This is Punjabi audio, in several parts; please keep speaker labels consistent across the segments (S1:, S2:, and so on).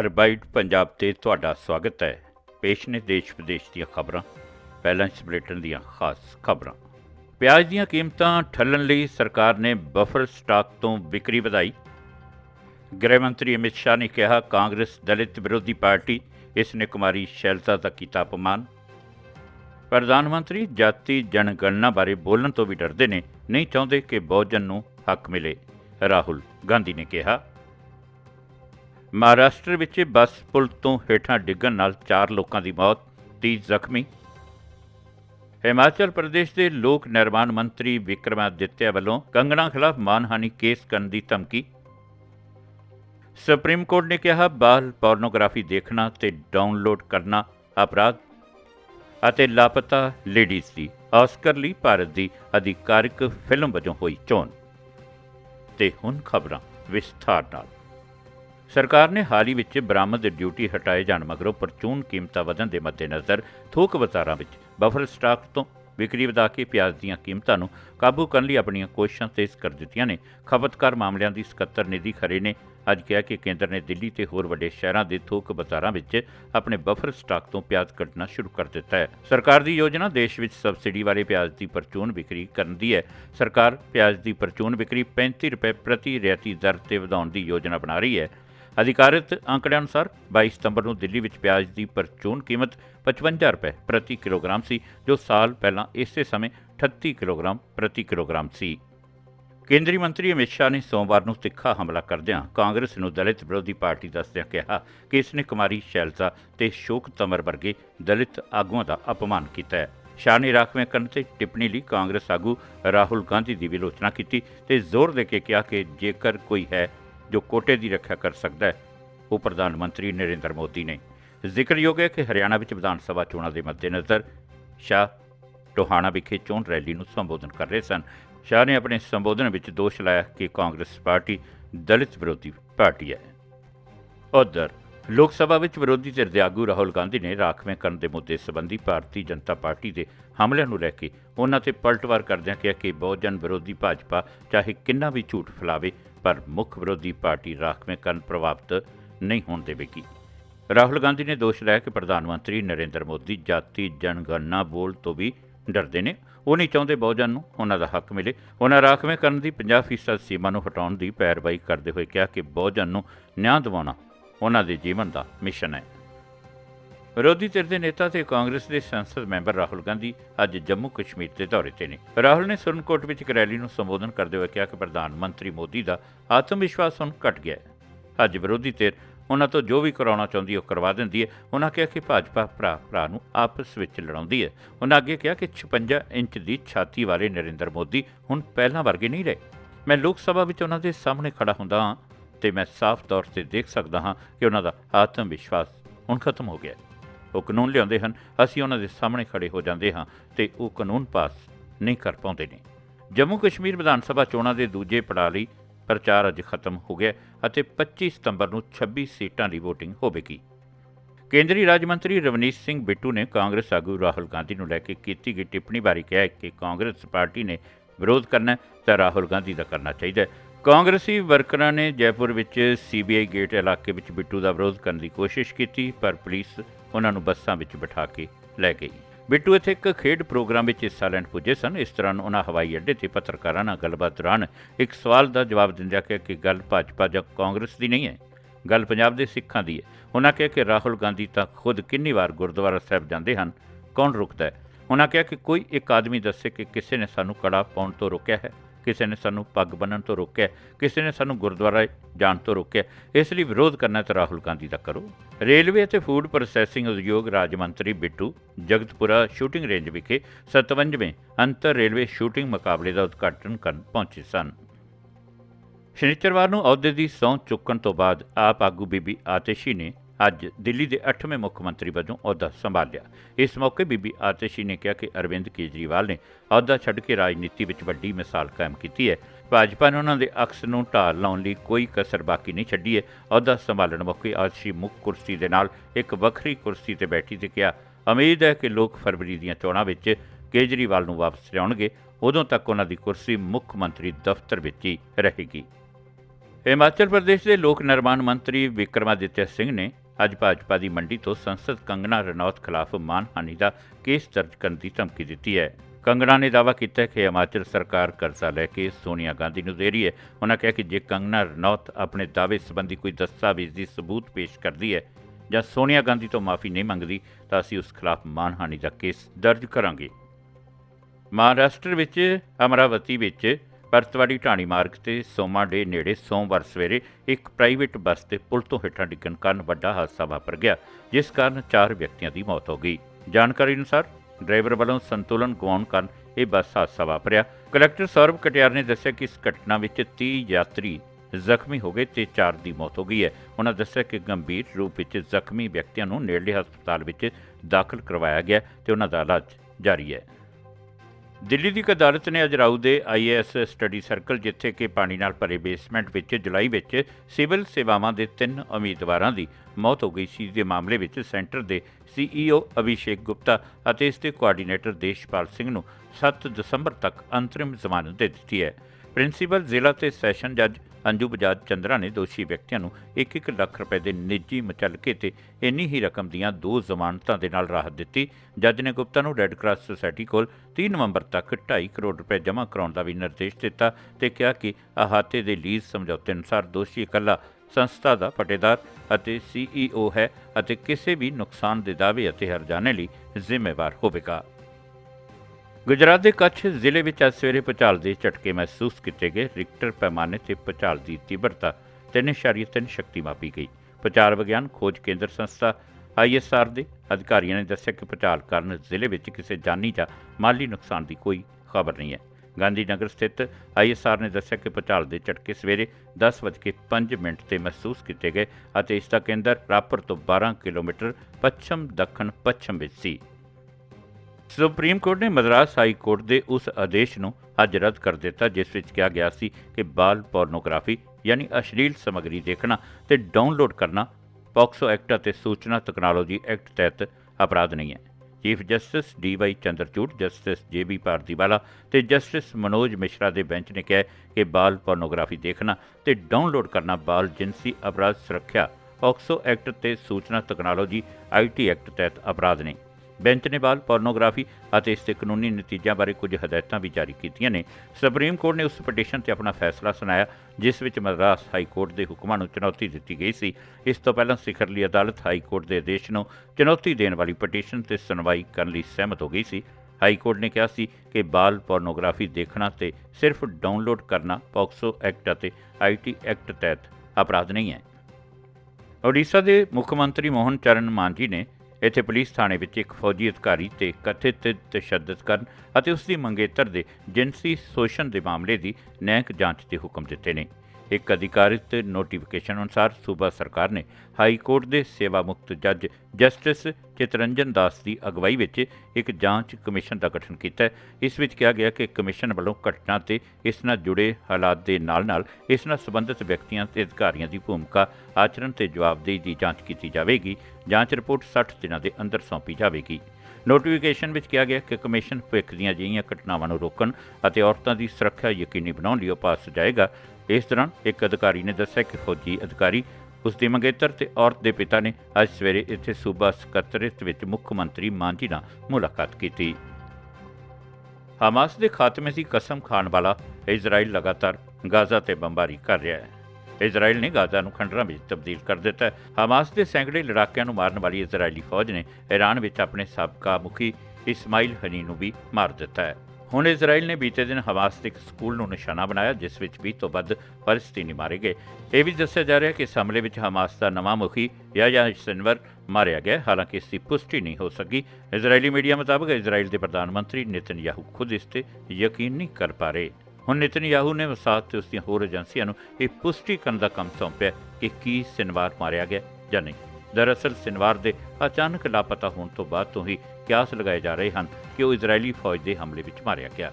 S1: ਅਰਬਾਈਟ ਪੰਜਾਬ ਤੇ ਤੁਹਾਡਾ ਸਵਾਗਤ ਹੈ। ਪੇਸ਼ ਨੇ ਦੇਸ਼ ਵਿਦੇਸ਼ ਦੀਆਂ ਖਬਰਾਂ। ਪਹਿਲਾਂ ਇਸ ਦੀਆਂ ਖਾਸ ਖਬਰਾਂ। ਪਿਆਜ਼ ਦੀਆਂ ਕੀਮਤਾਂ ਠੱਲਣ ਲਈ ਸਰਕਾਰ ਨੇ ਬਫਰ ਸਟਾਕ ਤੋਂ ਵਿਕਰੀ ਵਧਾਈ। ਗ੍ਰਹਿ ਮੰਤਰੀ ਅਮਿਤ ਸ਼ਾਹ ਨੇ ਕਿਹਾ, ਕਾਂਗਰਸ ਦਲਿਤ ਵਿਰੋਧੀ ਪਾਰਟੀ, ਇਸ ਨੇ ਕੁਮਾਰੀ ਸ਼ੈਲਤਾ ਦਾ ਕੀਤਾ ਅਪਮਾਨ। ਪ੍ਰਧਾਨ ਮੰਤਰੀ ਜਾਤੀ ਜਨਗਣਨਾ ਬਾਰੇ ਬੋਲਣ ਤੋਂ ਵੀ ਡਰਦੇ ਨੇ, ਨਹੀਂ ਚਾਹੁੰਦੇ ਕਿ ਬਹੁਜਨ ਨੂੰ ਹੱਕ ਮਿਲੇ। ਰਾਹੁਲ ਗਾਂਧੀ ਨੇ ਕਿਹਾ ਮਹਾਰਾਸ਼ਟਰ ਵਿੱਚ ਬੱਸ ਪੁਲ ਤੋਂ ਹੇਠਾਂ ਡਿੱਗਣ ਨਾਲ 4 ਲੋਕਾਂ ਦੀ ਮੌਤ 30 ਜ਼ਖਮੀ। ਹਿਮਾਚਲ ਪ੍ਰਦੇਸ਼ ਦੇ ਲੋਕ ਨਿਰਮਾਣ ਮੰਤਰੀ ਵਿਕਰਮਾਦਿੱਤਿਆ ਵੱਲੋਂ ਕੰਗਣਾ ਖਿਲਾਫ ਮਾਨਹਾਨੀ ਕੇਸ ਕਰਨ ਦੀ ਧਮਕੀ। ਸੁਪਰੀਮ ਕੋਰਟ ਨੇ ਕਿਹਾ, ਬਾਲ ਪੋਰਨੋਗ੍ਰਾਫੀ ਦੇਖਣਾ ਤੇ ਡਾਊਨਲੋਡ ਕਰਨਾ ਅਪਰਾਧ ਅਤੇ ਲਾਪਤਾ ਲੇਡੀਜ਼ ਦੀ ਆਸਕਰ ਲਈ ਭਾਰਤ ਦੀ ਅਧਿਕਾਰਿਕ ਫਿਲਮ ਵਜੋਂ ਹੋਈ ਚੋਣ। ਤੇ ਹੁਣ ਖਬਰਾਂ ਵਿਸਥਾਰ ਨਾਲ। ਸਰਕਾਰ ਨੇ ਹਾਲ ਹੀ ਵਿੱਚ ਬਰਾਮਦ ਡਿਊਟੀ ਹਟਾਏ ਜਾਣ ਮਗਰੋਂ ਪਰਚੂਨ ਕੀਮਤਾਂ ਵਧਣ ਦੇ ਮੱਦੇਨਜ਼ਰ ਥੋਕ ਬਾਜ਼ਾਰਾਂ ਵਿੱਚ ਬਫਰ ਸਟਾਕ ਤੋਂ ਵਿਕਰੀ ਵਧਾ ਕੇ ਪਿਆਜ਼ ਦੀਆਂ ਕੀਮਤਾਂ ਨੂੰ ਕਾਬੂ ਕਰਨ ਲਈ ਆਪਣੀਆਂ ਕੋਸ਼ਿਸ਼ਾਂ ਤੇਜ਼ ਕਰ ਦਿੱਤੀਆਂ ਨੇ। ਖਪਤਕਾਰ ਮਾਮਲਿਆਂ ਦੀ ਸਕੱਤਰ ਨਿਧੀ ਖਰੇ ਨੇ। ਅੱਜ ਕਿਹਾ ਕਿ ਕੇਂਦਰ ਨੇ ਦਿੱਲੀ ਤੇ ਹੋਰ ਵੱਡੇ ਸ਼ਹਿਰਾਂ ਦੇ ਥੋਕ ਬਾਜ਼ਾਰਾਂ ਵਿੱਚ ਆਪਣੇ ਬਫਰ ਸਟਾਕ ਤੋਂ ਪਿਆਜ਼ ਕੱਢਣਾ ਸ਼ੁਰੂ ਕਰ ਦਿੱਤਾ ਹੈ। ਸਰਕਾਰ ਦੀ ਯੋਜਨਾ ਦੇਸ਼ ਵਿੱਚ ਸਬਸਿਡੀ ਵਾਲੇ ਪਿਆਜ਼ ਦੀ ਪਰਚੂਨ ਵਿਕਰੀ ਕਰਨ ਦੀ ਹੈ। ਸਰਕਾਰ ਪਿਆਜ਼ ਦੀ ਪਰਚੂਨ ਵਿਕਰੀ 35 ਰੁਪਏ ਪ੍ਰਤੀ ਰਿਆਇਤੀ ਦਰ ਤੇ ਵਧਾਉਣ ਦੀ ਯੋਜਨਾ ਬਣਾ ਰਹੀ ਹੈ। ਅਧਿਕਾਰਤ ਅੰਕੜਿਆਂ ਅਨੁਸਾਰ 22 ਸਤੰਬਰ ਨੂੰ ਦਿੱਲੀ ਵਿੱਚ ਪਿਆਜ਼ ਦੀ ਪਰਚੂਨ ਕੀਮਤ 55 ਰੁਪਏ ਪ੍ਰਤੀ ਕਿਲੋਗ੍ਰਾਮ ਸੀ, ਜੋ ਸਾਲ ਪਹਿਲਾਂ ਇਸੇ ਸਮੇਂ 38 ਕਿਲੋਗ੍ਰਾਮ ਪ੍ਰਤੀ ਕਿਲੋਗ੍ਰਾਮ ਸੀ। ਕੇਂਦਰੀ ਮੰਤਰੀ ਅਮਿਤ ਸ਼ਾਹ ਨੇ ਸੋਮਵਾਰ ਨੂੰ ਤਿੱਖਾ ਹਮਲਾ ਕਰਦਿਆਂ ਕਾਂਗਰਸ ਨੂੰ ਦਲਿਤ ਵਿਰੋਧੀ ਪਾਰਟੀ ਦੱਸਦਿਆਂ ਕਿਹਾ ਕਿ ਇਸ ਨੇ ਕੁਮਾਰੀ ਸ਼ੈਲਜ਼ਾ ਤੇ ਸ਼ੋਕ ਤਮਰ ਵਰਗੇ ਦਲਿਤ ਆਗੂਆਂ ਦਾ ਅਪਮਾਨ ਕੀਤਾ ਹੈ। ਸ਼ਾਹ ਨੇ ਰਾਖਵੇਂ ਕਰਨ ਤੇ ਟਿੱਪਣੀ ਲਈ ਕਾਂਗਰਸ ਆਗੂ ਰਾਹੁਲ ਗਾਂਧੀ ਦੀ ਵੀ ਆਲੋਚਨਾ ਕੀਤੀ ਤੇ ਜ਼ੋਰ ਦੇ ਕੇ ਕਿਹਾ ਕਿ ਜੇਕਰ ਕੋਈ ਹੈ ਜੋ ਕੋਟੇ ਦੀ ਰੱਖਿਆ ਕਰ ਸਕਦਾ ਹੈ, ਉਹ ਪ੍ਰਧਾਨ ਮੰਤਰੀ ਨਰਿੰਦਰ ਮੋਦੀ ਨੇ। ਜ਼ਿਕਰਯੋਗ ਹੈ ਕਿ ਹਰਿਆਣਾ ਵਿੱਚ ਵਿਧਾਨ ਸਭਾ ਚੋਣਾਂ ਦੇ ਮੱਦੇਨਜ਼ਰ ਸ਼ਾਹ ਟੋਹਾਣਾ ਵਿਖੇ ਚੋਣ ਰੈਲੀ ਨੂੰ ਸੰਬੋਧਨ ਕਰ ਰਹੇ ਸਨ। ਸ਼ਾਹ ਨੇ ਆਪਣੇ ਸੰਬੋਧਨ ਵਿੱਚ ਦੋਸ਼ ਲਾਇਆ ਕਿ ਕਾਂਗਰਸ ਪਾਰਟੀ ਦਲਿਤ ਵਿਰੋਧੀ ਪਾਰਟੀ ਹੈ। ਉਧਰ, ਲੋਕ ਸਭਾ ਵਿੱਚ ਵਿਰੋਧੀ ਧਿਰ ਦੇ ਆਗੂ ਰਾਹੁਲ ਗਾਂਧੀ ਨੇ ਰਾਖਵੇਂ ਕਰਨ ਦੇ ਮੁੱਦੇ ਸੰਬੰਧੀ ਭਾਰਤੀ ਜਨਤਾ ਪਾਰਟੀ ਦੇ ਹਮਲਿਆਂ ਨੂੰ ਲੈ ਕੇ ਉਹਨਾਂ ਤੇ ਪਲਟਵਾਰ ਕਰਦਿਆਂ ਕਿਹਾ ਕਿ ਬਹੁਜਨ ਵਿਰੋਧੀ ਭਾਜਪਾ ਚਾਹੇ ਕਿੰਨਾ ਵੀ ਝੂਠ ਫੈਲਾਵੇ ਪਰ ਮੁੱਖ ਵਿਰੋਧੀ ਪਾਰਟੀ ਰਾਖਵੇਂ ਕਰਨ ਪ੍ਰਭਾਵਿਤ ਨਹੀਂ ਹੋਣ ਦੇਵੇਗੀ। ਰਾਹੁਲ ਗਾਂਧੀ ਨੇ ਦੋਸ਼ ਲਾਇਆ ਕਿ ਪ੍ਰਧਾਨ ਮੰਤਰੀ ਨਰਿੰਦਰ ਮੋਦੀ ਜਾਤੀ ਜਨਗਣਨਾ ਬੋਲ ਤੋਂ ਵੀ ਡਰਦੇ ਨੇ। ਉਹ ਨਹੀਂ ਚਾਹੁੰਦੇ ਬਹੁਜਨ ਨੂੰ। ਉਹਨਾਂ ਦਾ ਹੱਕ ਮਿਲੇ। ਉਹਨਾਂ ਰਾਖਵੇਂ ਕਰਨ ਦੀ 50% ਸੀਮਾ ਨੂੰ ਹਟਾਉਣ ਦੀ ਪੈਰਵਾਈ ਕਰਦੇ ਹੋਏ ਕਿਹਾ ਕਿ ਬਹੁਜਨ ਨੂੰ ਨਿਆਂ ਦਿਵਾਉਣਾ ਉਹਨਾਂ ਦੇ ਜੀਵਨ ਦਾ ਮਿਸ਼ਨ ਹੈ। ਵਿਰੋਧੀ ਧਿਰ ਦੇ ਨੇਤਾ ਤੇ ਕਾਂਗਰਸ ਦੇ ਸੰਸਦ ਮੈਂਬਰ ਰਾਹੁਲ ਗਾਂਧੀ ਅੱਜ ਜੰਮੂ ਕਸ਼ਮੀਰ ਦੇ ਦੌਰੇ ਤੇ ਨੇ। ਰਾਹੁਲ ਨੇ ਸੁਰਨਕੋਟ ਵਿੱਚ ਇੱਕ ਰੈਲੀ ਨੂੰ ਸੰਬੋਧਨ ਕਰਦੇ ਹੋਏ ਕਿਹਾ ਕਿ ਪ੍ਰਧਾਨ ਮੰਤਰੀ ਮੋਦੀ ਦਾ ਆਤਮ ਵਿਸ਼ਵਾਸ ਹੁਣ ਘਟ ਗਿਆ ਹੈ। ਅੱਜ ਵਿਰੋਧੀ ਧਿਰ ਉਹਨਾਂ ਤੋਂ ਜੋ ਵੀ ਕਰਾਉਣਾ ਚਾਹੁੰਦੀ ਉਹ ਕਰਵਾ ਦਿੰਦੀ ਹੈ। ਉਹਨਾਂ ਕਿਹਾ ਕਿ ਭਾਜਪਾ ਭਰਾ ਭਰਾ ਨੂੰ ਆਪਸ ਵਿੱਚ ਲੜਾਉਂਦੀ ਹੈ। ਉਹਨਾਂ ਅੱਗੇ ਕਿਹਾ ਕਿ 56 ਇੰਚ ਦੀ ਛਾਤੀ ਵਾਲੇ ਨਰਿੰਦਰ ਮੋਦੀ ਹੁਣ ਪਹਿਲਾਂ ਵਰਗੇ ਨਹੀਂ ਰਹੇ। ਮੈਂ ਲੋਕ ਸਭਾ ਵਿੱਚ ਉਹਨਾਂ ਦੇ ਸਾਹਮਣੇ ਖੜਾ ਹੁੰਦਾ ਹਾਂ ਤੇ ਮੈਂ ਸਾਫ਼ ਤੌਰ ਤੇ ਦੇਖ ਸਕਦਾ ਹਾਂ ਕਿ ਉਹਨਾਂ ਦਾ ਆਤਮ ਵਿਸ਼ਵਾਸ ਹੁਣ ਖਤਮ ਹੋ ਗਿਆ ਹੈ। ਉਹ ਕਾਨੂੰਨ ਲਿਆਉਂਦੇ ਹਨ, ਅਸੀਂ ਉਹਨਾਂ ਦੇ ਸਾਹਮਣੇ ਖੜੇ ਹੋ ਜਾਂਦੇ ਹਾਂ ਤੇ ਉਹ ਕਾਨੂੰਨ ਪਾਸ ਨਹੀਂ ਕਰ ਪਾਉਂਦੇ ਨੇ। ਜੰਮੂ ਕਸ਼ਮੀਰ ਵਿਧਾਨ ਸਭਾ ਚੋਣਾਂ ਦੇ ਦੂਜੇ ਪੜਾਅ ਲਈ ਪ੍ਰਚਾਰ ਅੱਜ ਖਤਮ ਹੋ ਗਿਆ ਅਤੇ 25 ਸਤੰਬਰ ਨੂੰ 26 ਸੀਟਾਂ ਦੀ VOTING ਹੋਵੇਗੀ। ਕੇਂਦਰੀ ਰਾਜ ਮੰਤਰੀ ਰਵਨੀਸ਼ ਸਿੰਘ ਬਿੱਟੂ ਨੇ ਕਾਂਗਰਸ ਆਗੂ ਰਾਹੁਲ ਗਾਂਧੀ ਨੂੰ ਲੈ ਕੇ ਕੀਤੀ ਗਈ ਟਿੱਪਣੀ ਬਾਰੇ ਕਿਹਾ ਕਿ ਕਾਂਗਰਸ ਪਾਰਟੀ ਨੇ ਵਿਰੋਧ ਕਰਨਾ ਤਾਂ ਰਾਹੁਲ ਗਾਂਧੀ ਦਾ ਕਰਨਾ ਚਾਹੀਦਾ ਹੈ। ਕਾਂਗਰਸੀ ਵਰਕਰਾਂ ਨੇ ਜੈਪੁਰ ਵਿੱਚ ਸੀਬੀਆਈ ਗੇਟ ਇਲਾਕੇ ਵਿੱਚ ਬਿੱਟੂ ਦਾ ਵਿਰੋਧ ਕਰਨ ਦੀ ਕੋਸ਼ਿਸ਼ ਕੀਤੀ, ਪਰ ਪੁਲਿਸ ਉਹਨਾਂ ਨੂੰ ਬੱਸਾਂ ਵਿੱਚ ਬਿਠਾ ਕੇ ਲੈ ਗਈ। ਬਿੱਟੂ ਇੱਥੇ ਇੱਕ ਖੇਡ ਪ੍ਰੋਗਰਾਮ ਵਿੱਚ ਹਿੱਸਾ ਲੈਣ ਪੁੱਜੇ ਸਨ। ਇਸ ਦੌਰਾਨ ਉਹਨਾਂ ਹਵਾਈ ਅੱਡੇ ਤੇ ਪੱਤਰਕਾਰਾਂ ਨਾਲ ਗੱਲਬਾਤ ਦੌਰਾਨ ਇੱਕ ਸਵਾਲ ਦਾ ਜਵਾਬ ਦਿੰਦਿਆਂ ਕਿਹਾ ਕਿ ਗੱਲ ਭਾਜਪਾ ਜਾਂ ਕਾਂਗਰਸ ਦੀ ਨਹੀਂ ਹੈ, ਗੱਲ ਪੰਜਾਬ ਦੇ ਸਿੱਖਾਂ ਦੀ ਹੈ। ਉਹਨਾਂ ਕਿਹਾ ਕਿ ਰਾਹੁਲ ਗਾਂਧੀ ਤਾਂ ਖੁਦ ਕਿੰਨੀ ਵਾਰ ਗੁਰਦੁਆਰਾ ਸਾਹਿਬ ਜਾਂਦੇ ਹਨ, ਕੌਣ ਰੁਕਦਾ ਹੈ? ਉਹਨਾਂ ਕਿਹਾ ਕਿ ਕੋਈ ਇੱਕ ਆਦਮੀ ਦੱਸੇ ਕਿ ਕਿਸੇ ਨੇ ਸਾਨੂੰ ਕੜਾ ਪਾਉਣ ਤੋਂ ਰੋਕਿਆ ਹੈ। ਕਿਸੇ ਨੇ ਸਾਨੂੰ ਪੱਗ ਬੰਨਣ ਤੋਂ ਰੋਕਿਆ, ਕਿਸੇ ਨੇ ਸਾਨੂੰ ਗੁਰਦੁਆਰਾ ਜਾਣ ਤੋਂ ਰੋਕਿਆ, ਇਸ ਲਈ ਵਿਰੋਧ ਕਰਨਾ ਤਾਂ ਰਾਹੁਲ ਗਾਂਧੀ ਦਾ ਕਰੋ। ਰੇਲਵੇ ਅਤੇ ਫੂਡ ਪ੍ਰੋਸੈਸਿੰਗ ਉਦਯੋਗ ਰਾਜ ਮੰਤਰੀ ਬਿੱਟੂ ਜਗਤਪੁਰਾ ਸ਼ੂਟਿੰਗ ਰੇਂਜ ਵਿਖੇ 57ਵੇਂ ਅੰਤਰ ਰੇਲਵੇ ਸ਼ੂਟਿੰਗ ਮੁਕਾਬਲੇ ਦਾ ਉਦਘਾਟਨ ਕਰਨ ਪਹੁੰਚੇ ਸਨ। ਸ਼ਨੀਚਰਵਾਰ ਨੂੰ ਅਹੁਦੇ ਦੀ ਸਹੁੰ ਚੁੱਕਣ ਤੋਂ ਬਾਅਦ ਆਪ ਆਗੂ ਬੀਬੀ ਆਤਿਸ਼ੀ ਨੇ ਅੱਜ ਦਿੱਲੀ ਦੇ 8ਵੇਂ ਮੁੱਖ ਮੰਤਰੀ ਵਜੋਂ ਅਹੁਦਾ ਸੰਭਾਲਿਆ। ਇਸ ਮੌਕੇ ਬੀਬੀ ਆਤਿਸ਼ੀ ਨੇ ਕਿਹਾ ਕਿ ਅਰਵਿੰਦ ਕੇਜਰੀਵਾਲ ਨੇ ਅਹੁਦਾ ਛੱਡ ਕੇ ਰਾਜਨੀਤੀ ਵਿੱਚ ਵੱਡੀ ਮਿਸਾਲ ਕਾਇਮ ਕੀਤੀ ਹੈ। ਭਾਜਪਾ ਨੇ ਉਹਨਾਂ ਦੇ ਅਕਸ ਨੂੰ ਢਾਲ ਲਾਉਣ ਲਈ ਕੋਈ ਕਸਰ ਬਾਕੀ ਨਹੀਂ ਛੱਡੀ ਹੈ। ਅਹੁਦਾ ਸੰਭਾਲਣ ਮੌਕੇ ਆਤਸ਼ੀ ਮੁੱਖ ਕੁਰਸੀ ਦੇ ਨਾਲ ਇੱਕ ਵੱਖਰੀ ਕੁਰਸੀ ਤੇ ਬੈਠੀ ਤੇ ਕਿਹਾ, ਉਮੀਦ ਹੈ ਕਿ ਲੋਕ ਫਰਵਰੀ ਦੀਆਂ ਚੋਣਾਂ ਵਿੱਚ ਕੇਜਰੀਵਾਲ ਨੂੰ ਵਾਪਸ ਲਿਆਉਣਗੇ। ਉਦੋਂ ਤੱਕ ਉਹਨਾਂ ਦੀ ਕੁਰਸੀ ਮੁੱਖ ਮੰਤਰੀ ਦਫ਼ਤਰ ਵਿੱਚ ਹੀ ਰਹੇਗੀ। ਹਿਮਾਚਲ ਪ੍ਰਦੇਸ਼ ਦੇ ਲੋਕ ਨਿਰਮਾਣ ਮੰਤਰੀ ਵਿਕਰਮਾਦਿੱਤਿਆ ਸਿੰਘ ਨੇ ਅੱਜ ਭਾਜਪਾ ਦੀ ਮੰਡੀ ਤੋਂ ਸੰਸਦ ਕੰਗਣਾ ਰਣੌਤ ਖਿਲਾਫ ਮਾਨਹਾਨੀ ਦਾ ਕੇਸ ਦਰਜ ਕਰਨ ਦੀ ਧਮਕੀ ਦਿੱਤੀ ਹੈ। ਕੰਗਣਾ ਨੇ ਦਾਅਵਾ ਕੀਤਾ ਕਿ ਹਿਮਾਚਲ ਸਰਕਾਰ ਕਰਜ਼ਾ ਲੈ ਕੇ ਸੋਨੀਆ ਗਾਂਧੀ ਨੂੰ ਦੇ ਰਹੀ ਹੈ। ਉਹਨਾਂ ਕਿਹਾ ਕਿ ਜੇ ਕੰਗਣਾ ਰਣੌਤ ਆਪਣੇ ਦਾਅਵੇ ਸੰਬੰਧੀ ਕੋਈ ਦਸਤਾਵੇਜ਼ ਦੀ ਸਬੂਤ ਪੇਸ਼ ਕਰਦੀ ਹੈ ਜਾਂ ਸੋਨੀਆ ਗਾਂਧੀ ਤੋਂ ਮਾਫੀ ਨਹੀਂ ਮੰਗਦੀ, ਤਾਂ ਅਸੀਂ ਉਸ ਖਿਲਾਫ ਮਾਨਹਾਨੀ ਦਾ ਕੇਸ ਦਰਜ ਕਰਾਂਗੇ। ਮਹਾਰਾਸ਼ਟਰ ਵਿੱਚ, ਅਮਰਾਵਤੀ ਵਿੱਚ ਪਰਤਵਾੜੀ ਢਾਣੀ ਮਾਰਗ ਤੇ ਸੋਮਾ ਡੇ ਨੇੜੇ ਸੋਮਵਾਰ ਸਵੇਰੇ ਇੱਕ ਪ੍ਰਾਈਵੇਟ ਬੱਸ ਤੇ ਪੁਲ ਤੋਂ ਹੇਠਾਂ ਡਿੱਗਣ ਕਾਰਨ ਵੱਡਾ ਹਾਦਸਾ ਵਾਪਰ ਗਿਆ, ਜਿਸ ਕਾਰਨ ਚਾਰ ਵਿਅਕਤੀਆਂ ਦੀ ਮੌਤ ਹੋ ਗਈ। ਜਾਣਕਾਰੀ ਅਨੁਸਾਰ ਡਰਾਈਵਰ ਵੱਲੋਂ ਸੰਤੁਲਨ ਗਵਾਉਣ ਕਾਰਨ ਇਹ ਬੱਸ ਹਾਦਸਾ ਵਾਪਰਿਆ। ਕਲੈਕਟਰ ਸੌਰਵ ਕਟਿਆਰ ਨੇ ਦੱਸਿਆ ਕਿ ਇਸ ਘਟਨਾ ਵਿੱਚ 30 ਯਾਤਰੀ ਜ਼ਖਮੀ ਹੋ ਗਏ ਤੇ 4 ਦੀ ਮੌਤ ਹੋ ਗਈ ਹੈ। ਉਹਨਾਂ ਦੱਸਿਆ ਕਿ ਗੰਭੀਰ ਰੂਪ ਵਿੱਚ ਜ਼ਖਮੀ ਵਿਅਕਤੀਆਂ ਨੂੰ ਨੇੜਲੇ ਹਸਪਤਾਲ ਵਿੱਚ ਦਾਖਲ ਕਰਵਾਇਆ ਗਿਆ ਤੇ ਉਹਨਾਂ ਦਾ ਇਲਾਜ ਜਾਰੀ ਹੈ। ਦਿੱਲੀ ਦੀ ਇੱਕ ਅਦਾਲਤ ਨੇ ਅੱਜ ਰਾਊ ਦੇ ਆਈਏਐਸ ਸਟੱਡੀ ਸਰਕਲ, ਜਿੱਥੇ ਕਿ ਪਾਣੀ ਨਾਲ ਭਰੇ ਬੇਸਮੈਂਟ ਵਿੱਚ ਜੁਲਾਈ ਵਿੱਚ ਸਿਵਲ ਸੇਵਾਵਾਂ ਦੇ ਤਿੰਨ ਉਮੀਦਵਾਰਾਂ ਦੀ ਮੌਤ ਹੋ ਗਈ ਸੀ। ਦੇ ਮਾਮਲੇ ਵਿੱਚ ਸੈਂਟਰ ਦੇ ਸੀਈਓ ਅਭਿਸ਼ੇਕ ਗੁਪਤਾ ਅਤੇ ਇਸ ਦੇ ਕੋਆਰਡੀਨੇਟਰ ਦੇਸ਼ਪਾਲ ਸਿੰਘ ਨੂੰ 7 ਦਸੰਬਰ ਤੱਕ ਅੰਤਰਿਮ ਜ਼ਮਾਨਤ ਦੇ ਦਿੱਤੀ ਹੈ। ਪ੍ਰਿੰਸੀਪਲ ਜ਼ਿਲ੍ਹਾ ਤੇ ਸੈਸ਼ਨ ਜੱਜ ਅੰਜੂ ਬਜਾਜ ਚੰਦਰਾ ਨੇ ਦੋਸ਼ੀ ਵਿਅਕਤੀਆਂ ਨੂੰ 1-1 ਲੱਖ ਰੁਪਏ ਦੇ ਨਿੱਜੀ ਮਚਲਕੇ ਤੇ ਇੰਨੀ ਹੀ ਰਕਮ ਦੀਆਂ ਦੋ ਜ਼ਮਾਨਤਾਂ ਦੇ ਨਾਲ ਰਾਹਤ ਦਿੱਤੀ। ਜੱਜ ਨੇ ਗੁਪਤਾ ਨੂੰ ਰੈੱਡ ਕਰਾਸ ਸੁਸਾਇਟੀ ਕੋਲ 3 ਨਵੰਬਰ ਤੱਕ 2.5 ਕਰੋੜ ਰੁਪਏ ਜਮ੍ਹਾਂ ਕਰਾਉਣ ਦਾ ਵੀ ਨਿਰਦੇਸ਼ ਦਿੱਤਾ ਤੇ ਕਿਹਾ ਕਿ ਅਹਾਤੇ ਦੇ ਲੀਜ਼ ਸਮਝੌਤੇ ਅਨੁਸਾਰ ਦੋਸ਼ੀ ਇਕੱਲਾ ਸੰਸਥਾ ਦਾ ਪਟੇਦਾਰ ਅਤੇ ਸੀਈਓ ਹੈ ਅਤੇ ਕਿਸੇ ਵੀ ਨੁਕਸਾਨ ਦੇ ਦਾਅਵੇ ਅਤੇ ਹਰਜਾਨੇ ਲਈ ਜ਼ਿੰਮੇਵਾਰ ਹੋਵੇਗਾ। ਗੁਜਰਾਤ ਦੇ ਕੱਛ ਜ਼ਿਲ੍ਹੇ ਵਿੱਚ ਅੱਜ ਸਵੇਰੇ ਭੂਚਾਲ ਦੇ ਝਟਕੇ ਮਹਿਸੂਸ ਕੀਤੇ ਗਏ। ਰਿਕਟਰ ਪੈਮਾਨੇ ਤੇ ਭੂਚਾਲ ਦੀ ਤੀਬਰਤਾ 3.3 ਸ਼ਕਤੀ ਮਾਪੀ ਗਈ। ਭੁਚਾਲ ਵਿਗਿਆਨ ਖੋਜ ਕੇਂਦਰ ਸੰਸਥਾ ਆਈਐਸਆਰ ਦੇ ਅਧਿਕਾਰੀਆਂ ਨੇ ਦੱਸਿਆ ਕਿ ਭੂਚਾਲ ਕਾਰਨ ਜ਼ਿਲ੍ਹੇ ਵਿੱਚ ਕਿਸੇ ਜਾਨੀ ਜਾਂ ਮਾਲੀ ਨੁਕਸਾਨ ਦੀ ਕੋਈ ਖਬਰ ਨਹੀਂ ਹੈ। ਗਾਂਧੀ ਨਗਰ ਸਥਿਤ ਆਈਐਸਆਰ ਨੇ ਦੱਸਿਆ ਕਿ ਭੂਚਾਲ ਦੇ ਝਟਕੇ ਸਵੇਰੇ 10:05 ਮਿੰਟ ਤੇ ਮਹਿਸੂਸ ਕੀਤੇ ਗਏ ਅਤੇ ਇਸ ਦਾ ਕੇਂਦਰ ਰਾਪਰ ਤੋਂ 12 ਕਿਲੋਮੀਟਰ ਪੱਛਮ ਦੱਖਣ ਪੱਛਮ ਵਿੱਚ ਸੀ। ਸੁਪਰੀਮ ਕੋਰਟ ਨੇ ਮਦਰਾਸ ਹਾਈ ਕੋਰਟ ਦੇ ਉਸ ਆਦੇਸ਼ ਨੂੰ ਅੱਜ ਰੱਦ ਕਰ ਦਿੱਤਾ, ਜਿਸ ਵਿੱਚ ਕਿਹਾ ਗਿਆ ਸੀ ਕਿ ਬਾਲ ਪੋਰਨੋਗ੍ਰਾਫੀ ਯਾਨੀ ਅਸ਼ਲੀਲ ਸਮੱਗਰੀ ਦੇਖਣਾ ਤੇ ਡਾਊਨਲੋਡ ਕਰਨਾ ਪੌਕਸੋ ਐਕਟ ਅਤੇ ਸੂਚਨਾ ਤਕਨਾਲੋਜੀ ਐਕਟ ਤਹਿਤ ਅਪਰਾਧ ਨਹੀਂ ਹੈ। Chief justice D Y Chandrachud, justice J B Pardiwala ਤੇ ਜਸਟਿਸ ਮਨੋਜ ਮਿਸ਼ਰਾ ਦੇ ਬੈਂਚ ਨੇ ਕਿਹਾ ਕਿ ਬਾਲ ਪੋਰਨੋਗ੍ਰਾਫੀ ਦੇਖਣਾ ਤੇ ਡਾਊਨਲੋਡ ਕਰਨਾ ਬਾਲ ਜਿੰਸੀ ਅਪਰਾਧ ਸੁਰੱਖਿਆ, ਪੌਕਸੋ ਐਕਟ ਤੇ ਸੂਚਨਾ ਤਕਨਾਲੋਜੀ ਆਈਟੀ ਐਕਟ ਤਹਿਤ ਅਪਰਾਧ ਨੇ ਬੈਂਚ ਨੇ ਬਾਲ ਪੋਰਨੋਗ੍ਰਾਫੀ ਅਤੇ ਇਸ ਦੇ ਕਾਨੂੰਨੀ ਨਤੀਜਿਆਂ ਬਾਰੇ ਕੁਝ ਹਦਾਇਤਾਂ ਵੀ ਜਾਰੀ ਕੀਤੀਆਂ ਨੇ। ਸੁਪਰੀਮ ਕੋਰਟ ਨੇ ਉਸ ਪਟੀਸ਼ਨ ਤੇ ਆਪਣਾ ਫੈਸਲਾ ਸੁਣਾਇਆ, ਜਿਸ ਵਿੱਚ ਮਦਰਾਸ ਹਾਈ ਕੋਰਟ ਦੇ ਹੁਕਮਾਂ ਨੂੰ ਚੁਣੌਤੀ ਦਿੱਤੀ ਗਈ ਸੀ। ਇਸ ਤੋਂ ਪਹਿਲਾਂ ਸਿਖਰਲੀ ਅਦਾਲਤ ਹਾਈ ਕੋਰਟ ਦੇ ਆਦੇਸ਼ ਨੂੰ ਚੁਣੌਤੀ ਦੇਣ ਵਾਲੀ ਪਟੀਸ਼ਨ ਤੇ ਸੁਣਵਾਈ ਕਰਨ ਲਈ ਸਹਿਮਤ ਹੋ ਗਈ ਸੀ। ਹਾਈ ਕੋਰਟ ਨੇ ਕਿਹਾ ਸੀ ਕਿ ਬਾਲ ਪੋਰਨੋਗ੍ਰਾਫੀ ਦੇਖਣਾ ਤੇ ਸਿਰਫ ਡਾਊਨਲੋਡ ਕਰਨਾ ਪੌਕਸੋ ਐਕਟ ਅਤੇ ਆਈਟੀ ਐਕਟ ਤਹਿਤ ਅਪਰਾਧ ਨਹੀਂ ਹੈ। ਓਡੀਸ਼ਾ ਦੇ ਮੁੱਖ ਮੰਤਰੀ ਮੋਹਨ ਚਰਨ ਮਾਂਝੀ ਨੇ ਇੱਥੇ ਪੁਲਿਸ ਥਾਣੇ ਵਿੱਚ ਇੱਕ ਫੌਜੀ ਅਧਿਕਾਰੀ ਤੇ ਕਥਿਤ ਤਸ਼ੱਦਦ ਕਰਨ ਅਤੇ ਉਸ ਦੀ ਮੰਗੇਤਰ ਦੇ ਜਿਨਸੀ ਸ਼ੋਸ਼ਣ ਦੇ ਮਾਮਲੇ ਦੀ ਨਿਆਂਇਕ ਜਾਂਚ ਦੇ ਹੁਕਮ ਦਿੱਤੇ ਨੇ। ਇੱਕ ਅਧਿਕਾਰਿਤ ਨੋਟੀਫਿਕੇਸ਼ਨ ਅਨੁਸਾਰ ਸੂਬਾ ਸਰਕਾਰ ਨੇ ਹਾਈ ਕੋਰਟ ਦੇ ਸੇਵਾ ਮੁਕਤ ਜੱਜ ਜਸਟਿਸ ਚਿਤਰੰਜਨ ਦਾਸ ਦੀ ਅਗਵਾਈ ਵਿੱਚ ਇੱਕ ਜਾਂਚ ਕਮਿਸ਼ਨ ਦਾ ਗਠਨ ਕੀਤਾ ਹੈ। ਇਸ ਵਿੱਚ ਕਿਹਾ ਗਿਆ ਕਿ ਕਮਿਸ਼ਨ ਵੱਲੋਂ ਘਟਨਾ ਤੇ ਇਸ ਨਾਲ ਜੁੜੇ ਹਾਲਾਤ ਦੇ ਨਾਲ-ਨਾਲ ਇਸ ਨਾਲ ਸੰਬੰਧਿਤ ਵਿਅਕਤੀਆਂ ਤੇ ਅਧਿਕਾਰੀਆਂ ਦੀ ਭੂਮਿਕਾ, ਆਚਰਣ ਤੇ ਜਵਾਬਦੇਹੀ ਦੀ ਜਾਂਚ ਕੀਤੀ ਜਾਵੇਗੀ। ਜਾਂਚ ਰਿਪੋਰਟ 60 ਦਿਨਾਂ ਦੇ ਅੰਦਰ ਸੌਂਪੀ ਜਾਵੇਗੀ। ਨੋਟੀਫਿਕੇਸ਼ਨ ਵਿੱਚ ਕਿਹਾ ਗਿਆ ਕਿ ਕਮਿਸ਼ਨ ਭਵਿੱਖ ਦੀਆਂ ਅਜਿਹੀਆਂ ਘਟਨਾਵਾਂ ਨੂੰ ਰੋਕਣ ਅਤੇ ਔਰਤਾਂ ਦੀ ਸੁਰੱਖਿਆ ਯਕੀਨੀ ਬਣਾਉਣ ਲਈ ਉਪਾਸ ਜਾਏਗਾ ਇਸ ਦੌਰਾਨ ਇੱਕ ਅਧਿਕਾਰੀ ਨੇ ਦੱਸਿਆ ਕਿ ਫੌਜੀ ਅਧਿਕਾਰੀ ਉਸ ਦੀ ਮੰਗੇਤਰ ਤੇ ਔਰਤ ਦੇ ਪਿਤਾ ਨੇ ਅੱਜ ਸਵੇਰੇ ਇੱਥੇ ਸੂਬਾ ਸਕੱਤਰੇਤ ਵਿੱਚ ਮੁੱਖ ਮੰਤਰੀ ਮਾਂਝੀ ਨਾਲ ਮੁਲਾਕਾਤ ਕੀਤੀ। ਹਮਾਸ ਦੇ ਖਾਤਮੇ ਦੀ ਕਸਮ ਖਾਣ ਵਾਲਾ ਇਜ਼ਰਾਈਲ ਲਗਾਤਾਰ ਗਾਜ਼ਾ ਤੇ ਬੰਬਾਰੀ ਕਰ ਰਿਹਾ ਹੈ। ਇਜ਼ਰਾਈਲ ਨੇ ਗਾਜ਼ਾ ਨੂੰ ਖੰਡਰਾਂ ਵਿੱਚ ਤਬਦੀਲ ਕਰ ਦਿੱਤਾ ਹੈ। ਹਮਾਸ ਦੇ ਸੈਂਕੜੇ ਲੜਾਕਿਆਂ ਨੂੰ ਮਾਰਨ ਵਾਲੀ ਇਜ਼ਰਾਈਲੀ ਫੌਜ ਨੇ ਈਰਾਨ ਵਿੱਚ ਆਪਣੇ ਸਾਬਕਾ ਮੁਖੀ ਇਸਮਾਈਲ ਹਨੀ ਨੂੰ ਵੀ ਮਾਰ ਦਿੱਤਾ ਹੈ। ਹੁਣ ਇਜ਼ਰਾਈਲ ਨੇ ਬੀਤੇ ਦਿਨ ਹਮਾਸ ਦੇ ਇੱਕ ਸਕੂਲ ਨੂੰ ਨਿਸ਼ਾਨਾ ਬਣਾਇਆ, ਜਿਸ ਵਿੱਚ 20 ਤੋਂ ਵੱਧ ਫਲਸਤੀਨੀ ਮਾਰੇ ਗਏ। ਇਹ ਵੀ ਦੱਸਿਆ ਜਾ ਰਿਹਾ ਕਿ ਇਸ ਹਮਲੇ ਵਿੱਚ ਹਮਾਸ ਦਾ ਨਵਾਂ ਮੁਖੀ ਯਾਇਆ ਸਿਨਵਰ ਮਾਰਿਆ ਗਿਆ ਹਾਲਾਂਕਿ ਇਸ ਦੀ ਪੁਸ਼ਟੀ ਨਹੀਂ ਹੋ ਸਕੀ। ਇਜ਼ਰਾਈਲੀ ਮੀਡੀਆ ਮੁਤਾਬਕ ਇਜ਼ਰਾਈਲ ਦੇ ਪ੍ਰਧਾਨ ਮੰਤਰੀ ਨਿਤਨਯਾਹੂ ਖੁਦ ਇਸ ਤੇ ਯਕੀਨ ਨਹੀਂ ਕਰ ਪਾ ਰਹੇ। ਹੁਣ ਨਿਤਨਯਾਹੂ ਨੇ ਵਸਾਤ ਤੇ ਉਸ ਦੀਆਂ ਹੋਰ ਏਜੰਸੀਆਂ ਨੂੰ ਇਹ ਪੁਸ਼ਟੀ ਕਰਨ ਦਾ ਕੰਮ ਸੌਂਪਿਆ ਕਿ ਕੀ ਸਿਨਵਾਰ ਮਾਰਿਆ ਗਿਆ ਜਾਂ ਨਹੀਂ। ਦਰਅਸਲ ਸਿਨਵਾਰ ਦੇ ਅਚਾਨਕ ਲਾਪਤਾ ਹੋਣ ਤੋਂ ਬਾਅਦ ਤੋਂ ਹੀ ਕਿਆਸ ਲਗਾਏ ਜਾ ਰਹੇ ਹਨ। ਕਿ ਉਹ ਇਜ਼ਰਾਈਲੀ ਫੌਜ ਦੇ ਹਮਲੇ ਵਿੱਚ ਮਾਰਿਆ ਗਿਆ।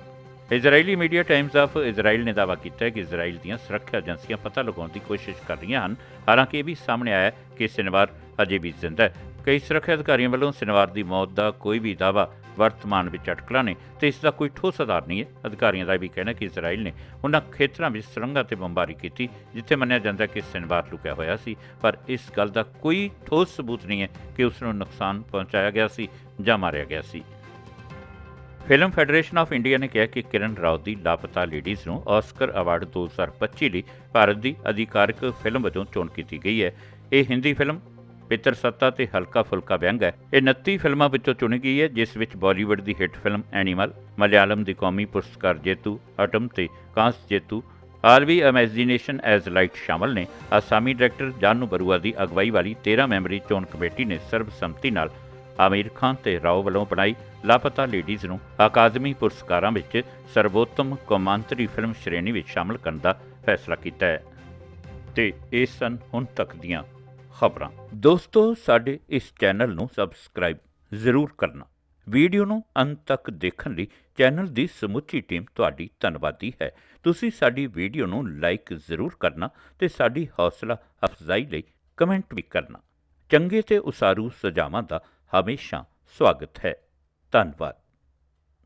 S1: Israeli media Times of Israel ਨੇ ਦਾਅਵਾ ਕੀਤਾ ਹੈ ਕਿ ਇਜ਼ਰਾਈਲ ਦੀਆਂ ਸੁਰੱਖਿਆ ਏਜੰਸੀਆਂ ਪਤਾ ਲਗਾਉਣ ਦੀ ਕੋਸ਼ਿਸ਼ ਕਰ ਰਹੀਆਂ ਹਨ। ਹਾਲਾਂਕਿ ਇਹ ਵੀ ਸਾਹਮਣੇ ਆਇਆ ਕਿ ਸਿਨਵਾਰ ਅਜੇ ਵੀ ਜ਼ਿੰਦਾ ਹੈ। ਕਈ ਸੁਰੱਖਿਆ ਅਧਿਕਾਰੀਆਂ ਵੱਲੋਂ ਸਿਨਵਾਰ ਦੀ ਮੌਤ ਦਾ ਕੋਈ ਵੀ ਦਾਅਵਾ ਵਰਤਮਾਨ ਵਿੱਚ ਅਟਕਲਾ ਨੇ ਤੇ ਇਸ ਦਾ ਕੋਈ ਠੋਸ ਆਧਾਰ ਨਹੀਂ ਹੈ। ਅਧਿਕਾਰੀਆਂ ਦਾ ਇਹ ਵੀ ਕਹਿਣਾ ਕਿ ਇਜ਼ਰਾਈਲ ਨੇ ਉਹਨਾਂ ਖੇਤਰਾਂ ਵਿੱਚ ਸੁਰੰਗਾਂ ਤੇ ਬੰਬਾਰੀ ਕੀਤੀ, ਜਿੱਥੇ ਮੰਨਿਆ ਜਾਂਦਾ ਕਿ ਸਿੰਵਾਰ ਲੁਕਿਆ ਹੋਇਆ ਸੀ, ਪਰ ਇਸ ਗੱਲ ਦਾ ਕੋਈ ਠੋਸ ਸਬੂਤ ਨਹੀਂ ਹੈ ਕਿ ਉਸ ਨੂੰ ਨੁਕਸਾਨ ਪਹੁੰਚਾਇਆ ਗਿਆ ਸੀ ਜਾਂ ਮਾਰਿਆ ਗਿਆ ਸੀ। ਫਿਲਮ ਫੈਡਰੇਸ਼ਨ ਆਫ ਇੰਡੀਆ ਨੇ ਕਿਹਾ ਕਿ ਕਿਰਨ ਰਾਓ ਦੀ ਲਾਪਤਾ ਲੇਡੀਜ਼ ਨੂੰ ਆਸਕਰ ਅਵਾਰਡ 2025 ਲਈ ਭਾਰਤ ਦੀ ਅਧਿਕਾਰਕ ਫਿਲਮ ਵਜੋਂ ਚੋਣ ਕੀਤੀ ਗਈ ਹੈ। ਇਹ ਹਿੰਦੀ ਫਿਲਮ ਪਿੱਤਰ ਸੱਤਾ ਤੇ ਹਲਕਾ ਫੁਲਕਾ ਵਿਅੰਗ ਹੈ। ਇਹ 29 ਫਿਲਮਾਂ ਵਿੱਚੋਂ ਚੁਣੀ ਗਈ ਹੈ, ਜਿਸ ਵਿੱਚ ਬਾਲੀਵੁੱਡ ਦੀ ਹਿੱਟ ਫਿਲਮ ਐਨੀਮਲ, ਮਲਿਆਲਮ ਦੀ ਕੌਮੀ ਪੁਰਸਕਾਰ ਜੇਤੂ ਅਟਮ ਤੇ ਕਾਂਸ ਜੇਤੂ, ਆਲਵੀ ਇਮੇਜਿਨੇਸ਼ਨ ਐਜ਼ ਲਾਈਟ ਸ਼ਾਮਲ ਨੇ। ਆਸਾਮੀ ਡਾਇਰੈਕਟਰ ਜਾਨੂ ਬਰੂਆ ਦੀ ਅਗਵਾਈ ਵਾਲੀ 13 ਮੈਂਬਰੀ ਚੋਣ ਕਮੇਟੀ ਨੇ ਸਰਬਸੰਮਤੀ ਨਾਲ ਆਮੀਰ ਖਾਨ ਤੇ ਰਾਓ ਵੱਲੋਂ ਬਣਾਈ ਲਾਪਤਾ ਲੇਡੀਜ਼ ਨੂੰ ਅਕਾਦਮੀ ਪੁਰਸਕਾਰਾਂ ਵਿੱਚ ਸਰਵੋਤਮ ਕੌਮਾਂਤਰੀ ਫਿਲਮ ਸ਼੍ਰੇਣੀ ਵਿੱਚ ਸ਼ਾਮਲ ਕਰਨ ਦਾ ਫੈਸਲਾ ਕੀਤਾ ਹੈ। ਤੇ ਇਹ ਸਨ ਹੁਣ ਤੱਕ ਦੀਆਂ ਖਬਰਾਂ। ਦੋਸਤੋ, ਸਾਡੇ ਇਸ ਚੈਨਲ ਨੂੰ ਸਬਸਕ੍ਰਾਈਬ ਜ਼ਰੂਰ ਕਰਨਾ। ਵੀਡੀਓ ਨੂੰ ਅੰਤ ਤੱਕ ਦੇਖਣ ਲਈ ਚੈਨਲ ਦੀ ਸਮੁੱਚੀ ਟੀਮ ਤੁਹਾਡੀ ਧੰਨਵਾਦੀ ਹੈ। ਤੁਸੀਂ ਸਾਡੀ ਵੀਡੀਓ ਨੂੰ ਲਾਈਕ ਜ਼ਰੂਰ ਕਰਨਾ ਤੇ ਸਾਡੀ ਹੌਸਲਾ ਅਫਜ਼ਾਈ ਲਈ ਕਮੈਂਟ ਵੀ ਕਰਨਾ। ਚੰਗੇ ਤੇ ਉਸਾਰੂ ਸੁਝਾਵਾਂ ਦਾ ਹਮੇਸ਼ਾ ਸਵਾਗਤ ਹੈ। ਧੰਨਵਾਦ।